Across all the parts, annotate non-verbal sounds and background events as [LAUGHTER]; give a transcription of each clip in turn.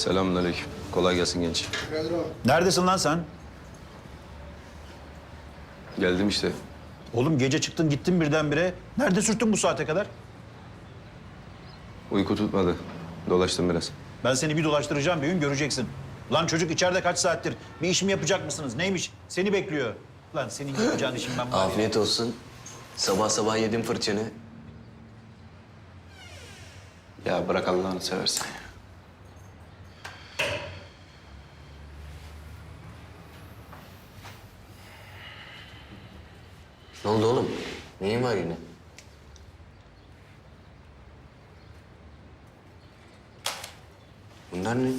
Selamünaleyküm. Kolay gelsin genç. Neredesin lan sen? Geldim işte. Oğlum gece çıktın gittin birdenbire. Nerede sürttün bu saate kadar? Uyku tutmadı. Dolaştım biraz. Ben seni bir dolaştıracağım bir gün göreceksin. Lan çocuk içeride kaç saattir? Bir iş mi yapacak mısınız? Neymiş? Seni bekliyor. Lan senin yapacağın işin ben var ya. Afiyet olsun. Sabah sabah yedim fırçanı. Ya bırak Allah'ını seversen. Ne oldu oğlum? Neyin var yine? Bunlar ne?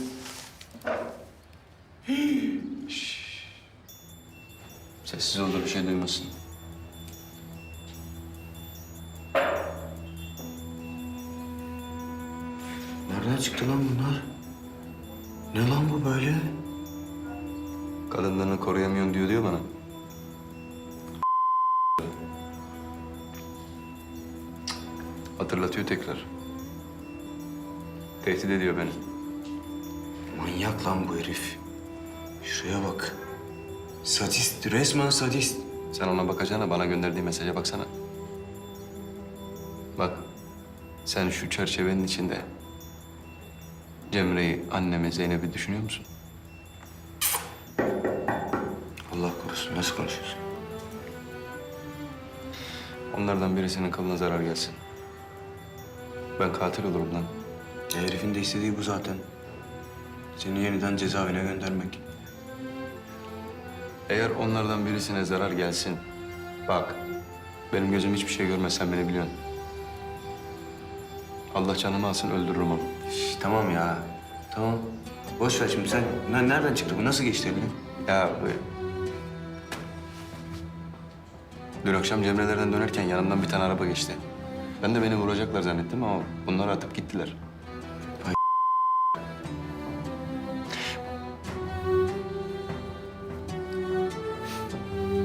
Sessiz ol da bir şey duymasın. Nereden çıktı lan bunlar? Ne lan bu böyle? Kadınlarını koruyamıyorsun diyor diyor bana. Hatırlatıyor tekrar. Tehdit ediyor beni. Manyak lan bu herif. Şuraya bak. Sadist, resmen sadist. Sen ona bakacağına bana gönderdiği mesaja baksana. Bak, sen şu çerçevenin içinde Cemre'yi, annemi, Zeynep'i düşünüyor musun? Allah korusun, nasıl konuşuyorsun? Onlardan birisinin kılına zarar gelsin. Ben katil olurum lan. Ya herifin de istediği bu zaten. Seni yeniden cezaevine göndermek. Eğer onlardan birisine zarar gelsin, bak benim gözüm hiçbir şey görmez sen beni biliyorsun. Allah canımı alsın öldürürüm onu. Şş, tamam ya. Tamam. Boş ver şimdi sen. Ne- Nereden çıktı bu? Nasıl geçti eline? Ya bu... Dün akşam Cemre'lerden dönerken yanımdan bir tane araba geçti. Ben de beni vuracaklar zannettim ama bunlar atıp gittiler. Ay.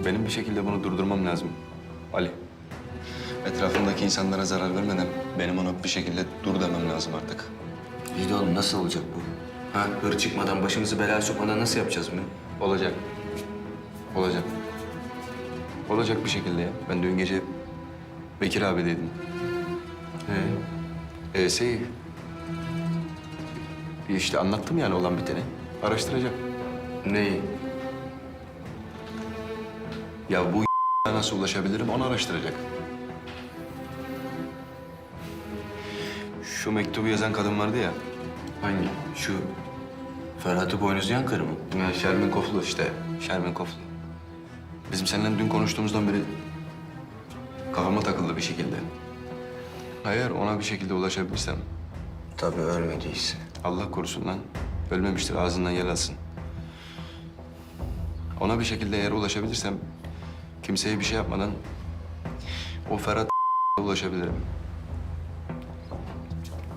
Benim bir şekilde bunu durdurmam lazım Ali. Etrafımdaki insanlara zarar vermeden benim ona bir şekilde dur demem lazım artık. İyi de oğlum nasıl olacak bu? Ha, hır çıkmadan, başımızı belaya sokmadan nasıl yapacağız bunu? Olacak. Olacak. Olacak bir şekilde ya. Ben dün gece Bekir abideydim. He. Ee, şey... işte anlattım yani olan biteni. Araştıracak. Neyi? Ya bu [LAUGHS] nasıl ulaşabilirim onu araştıracak. Şu mektubu yazan kadın vardı ya. Hangi? Şu Ferhat'ı boynuzlayan karı mı? Ya Şermin Koflu işte. Şermin Koflu. Bizim seninle dün konuştuğumuzdan beri kafama takıldı bir şekilde. Eğer ona bir şekilde ulaşabilirsem Tabii ölmediyse. Allah korusun lan. Ölmemiştir ağzından yer alsın. Ona bir şekilde eğer ulaşabilirsem kimseye bir şey yapmadan o Ferhat [LAUGHS] ulaşabilirim.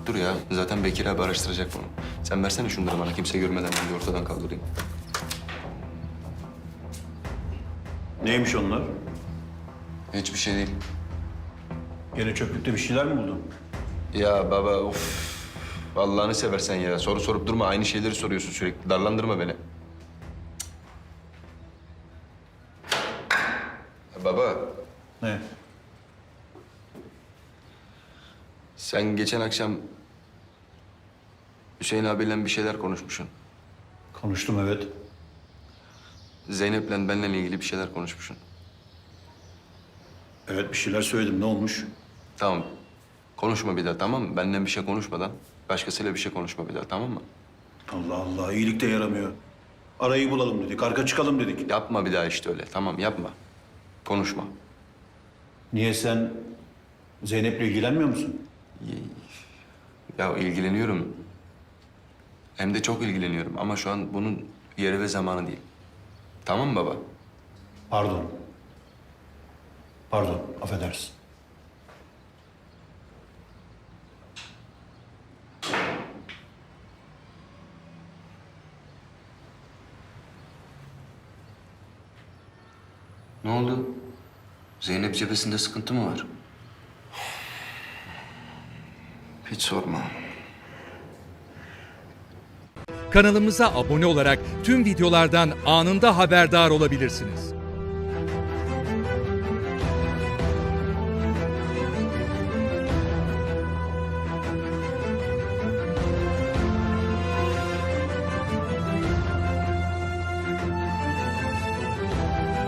Dur ya zaten Bekir abi araştıracak bunu. Sen versene şunları bana kimse görmeden ben de ortadan kaldırayım. Neymiş onlar? Hiçbir şey değil. Gene çöplükte bir şeyler mi buldun? Ya baba of. Allah'ını seversen ya. Soru sorup durma. Aynı şeyleri soruyorsun sürekli. Darlandırma beni. Ya baba, Ne? sen geçen akşam Hüseyin abiyle bir şeyler konuşmuşsun. Konuştum evet. Zeynep'le benimle ilgili bir şeyler konuşmuşsun. Evet bir şeyler söyledim. Ne olmuş? Tamam. Konuşma bir daha tamam mı? Benden bir şey konuşmadan başkasıyla bir şey konuşma bir daha tamam mı? Allah Allah iyilik de yaramıyor. Arayı bulalım dedik. Arka çıkalım dedik. Yapma bir daha işte öyle. Tamam yapma. Konuşma. Niye sen Zeynep'le ilgilenmiyor musun? Ya ilgileniyorum. Hem de çok ilgileniyorum ama şu an bunun yeri ve zamanı değil. Tamam mı baba? Pardon. Pardon, affedersin. Ne oldu? Zeynep cephesinde sıkıntı mı var? Hiç sorma. Kanalımıza abone olarak tüm videolardan anında haberdar olabilirsiniz.